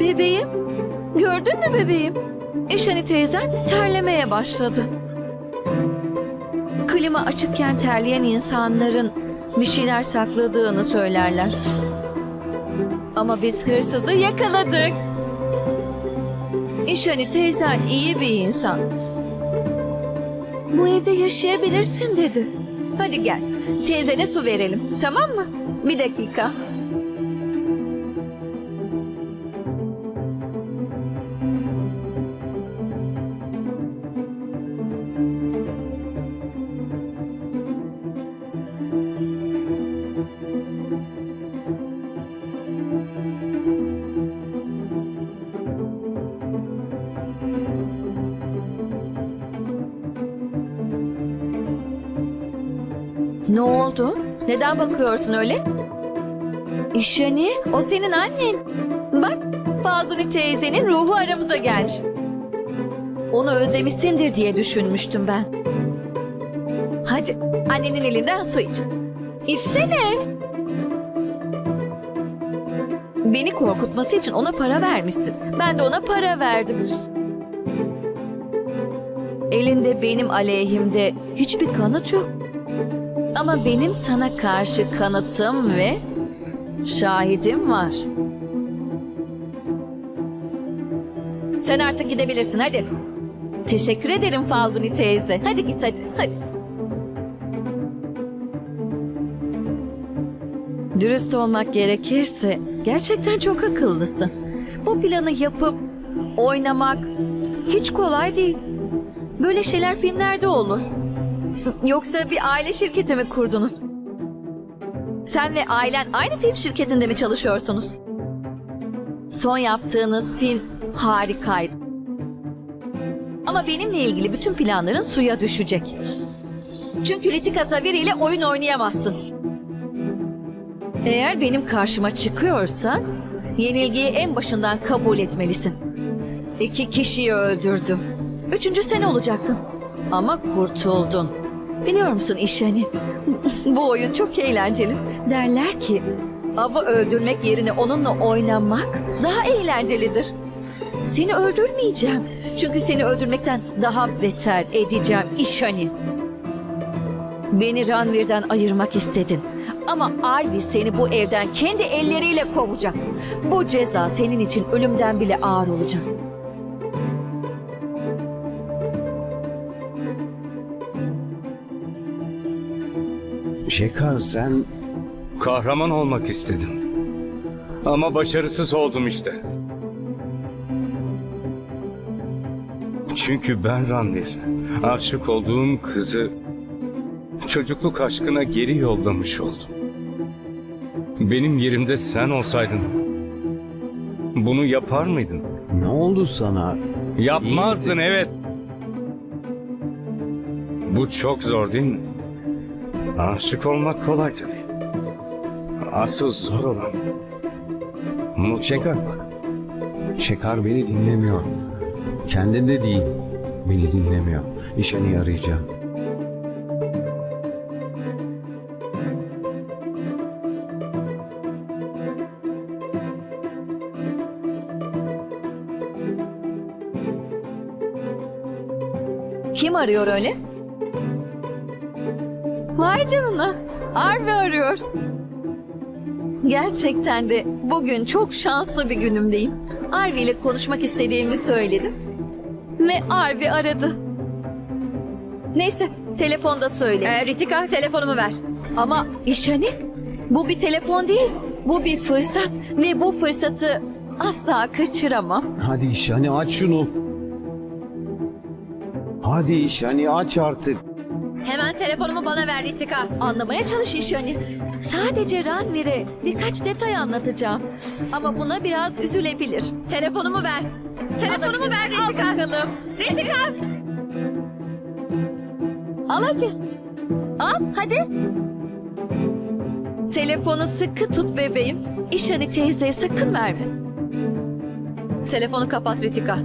Bebeğim, gördün mü bebeğim? İşani teyzen terlemeye başladı. Klima açıkken terleyen insanların bir şeyler sakladığını söylerler. Ama biz hırsızı yakaladık. İşani teyzen iyi bir insan. Bu evde yaşayabilirsin dedi. Hadi gel, teyzene su verelim, tamam mı? Bir dakika. Ne oldu? Neden bakıyorsun öyle? İşani, o senin annen. Bak, Falguni teyzenin ruhu aramıza gelmiş. Onu özlemişsindir diye düşünmüştüm ben. Hadi, annenin elinden su iç. İçsene. Beni korkutması için ona para vermişsin. Ben de ona para verdim. Elinde benim aleyhimde hiçbir kanıt yok. Ama benim sana karşı kanıtım ve şahidim var. Sen artık gidebilirsin hadi. Teşekkür ederim Falguni teyze. Hadi git hadi. Hadi. Dürüst olmak gerekirse gerçekten çok akıllısın. Bu planı yapıp oynamak hiç kolay değil. Böyle şeyler filmlerde olur. Yoksa bir aile şirketi mi kurdunuz? Sen ve ailen aynı film şirketinde mi çalışıyorsunuz? Son yaptığınız film harikaydı. Ama benimle ilgili bütün planların suya düşecek. Çünkü Ritika Saviri ile oyun oynayamazsın. Eğer benim karşıma çıkıyorsan yenilgiyi en başından kabul etmelisin. İki kişiyi öldürdüm. Üçüncü sen olacaktın. Ama kurtuldun. Biliyor musun işeni? Bu oyun çok eğlenceli. Derler ki avı öldürmek yerine onunla oynamak daha eğlencelidir. Seni öldürmeyeceğim. Çünkü seni öldürmekten daha beter edeceğim işani. Beni Ranvir'den ayırmak istedin. Ama Arvi seni bu evden kendi elleriyle kovacak. Bu ceza senin için ölümden bile ağır olacak. Şekar sen Kahraman olmak istedim. Ama başarısız oldum işte. Çünkü ben Ranvir, aşık olduğum kızı çocukluk aşkına geri yollamış oldum. Benim yerimde sen olsaydın bunu yapar mıydın? ne oldu sana? Yapmazdın evet. Bu çok zor değil mi? Aşık olmak kolay tabii. Asıl zor olan mutlu Şekar. olmak. Şekar beni dinlemiyor. Kendinde değil. Beni dinlemiyor. İşini arayacağım. Kim arıyor öyle? Vay canına. Arvi arıyor. Gerçekten de bugün çok şanslı bir günümdeyim. Arvi ile konuşmak istediğimi söyledim. Ve Arvi aradı. Neyse, telefonda söyle. Ee, Ritika telefonumu ver. Ama işani, bu bir telefon değil. Bu bir fırsat ve bu fırsatı asla kaçıramam. Hadi İşhani aç şunu. Hadi İşhani aç artık. Hemen telefonumu bana ver Ritika. Anlamaya çalış işani. Sadece Ranvir'e birkaç detay anlatacağım. Ama buna biraz üzülebilir. Telefonumu ver. Telefonumu ver Al Ritika. bakalım. Ritika. Al hadi. Al hadi. Telefonu sıkı tut bebeğim. İşani teyzeye sakın verme. Telefonu kapat Ritika.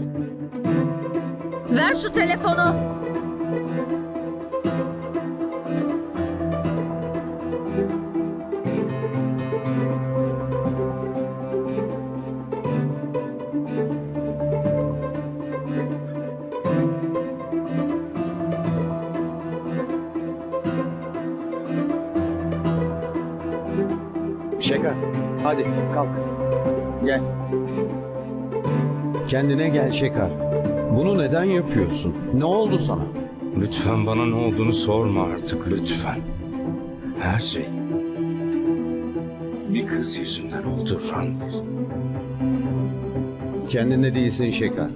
Ver şu telefonu. Hadi kalk. Gel. Kendine gel Şekar. Bunu neden yapıyorsun? Ne oldu sana? Lütfen bana ne olduğunu sorma artık lütfen. Her şey bir kız yüzünden oldu Ranvir. Kendine değilsin Şekar.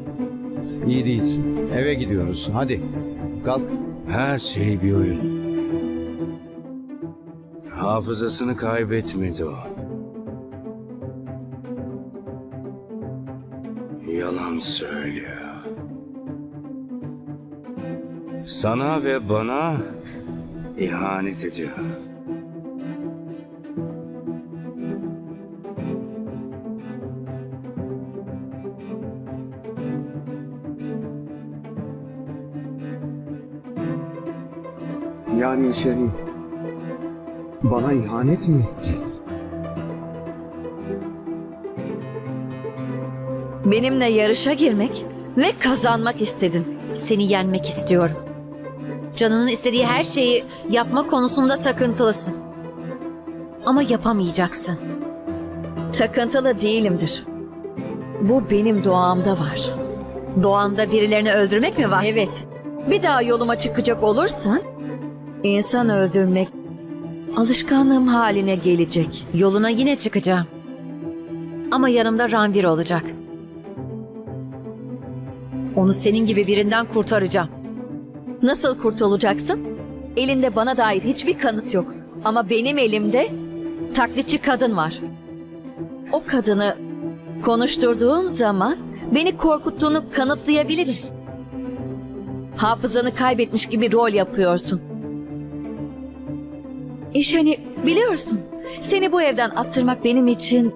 İyi değilsin. Eve gidiyoruz. Hadi. Kalk. Her şey bir oyun. Hafızasını kaybetmedi o. Yalan söylüyor. Sana ve bana ihanet ediyor. Yani şey... Bana ihanet mi etti? Benimle yarışa girmek ve kazanmak istedin. Seni yenmek istiyorum. Canının istediği her şeyi yapma konusunda takıntılısın. Ama yapamayacaksın. Takıntılı değilimdir. Bu benim doğamda var. Doğanda birilerini öldürmek mi var? Evet. Bir daha yoluma çıkacak olursan insan öldürmek alışkanlığım haline gelecek. Yoluna yine çıkacağım. Ama yanımda Ranvir olacak. Onu senin gibi birinden kurtaracağım. Nasıl kurtulacaksın? Elinde bana dair hiçbir kanıt yok. Ama benim elimde taklitçi kadın var. O kadını konuşturduğum zaman beni korkuttuğunu kanıtlayabilirim. Hafızanı kaybetmiş gibi rol yapıyorsun. İş hani biliyorsun. Seni bu evden attırmak benim için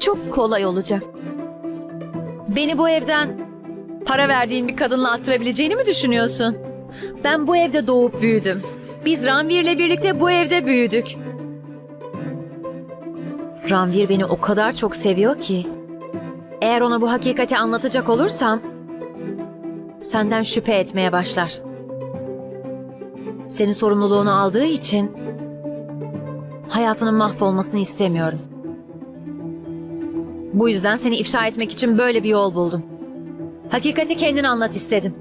çok kolay olacak. Beni bu evden para verdiğin bir kadınla attırabileceğini mi düşünüyorsun? Ben bu evde doğup büyüdüm. Biz Ranvir'le birlikte bu evde büyüdük. Ranvir beni o kadar çok seviyor ki eğer ona bu hakikati anlatacak olursam senden şüphe etmeye başlar. Senin sorumluluğunu aldığı için hayatının mahvolmasını istemiyorum. Bu yüzden seni ifşa etmek için böyle bir yol buldum. Hakikati kendin anlat istedim.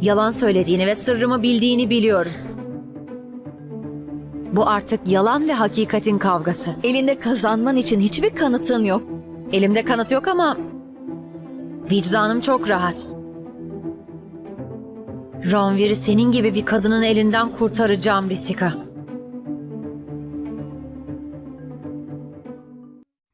Yalan söylediğini ve sırrımı bildiğini biliyorum. Bu artık yalan ve hakikatin kavgası. Elinde kazanman için hiçbir kanıtın yok. Elimde kanıt yok ama vicdanım çok rahat. Ranvir'i senin gibi bir kadının elinden kurtaracağım Ritika.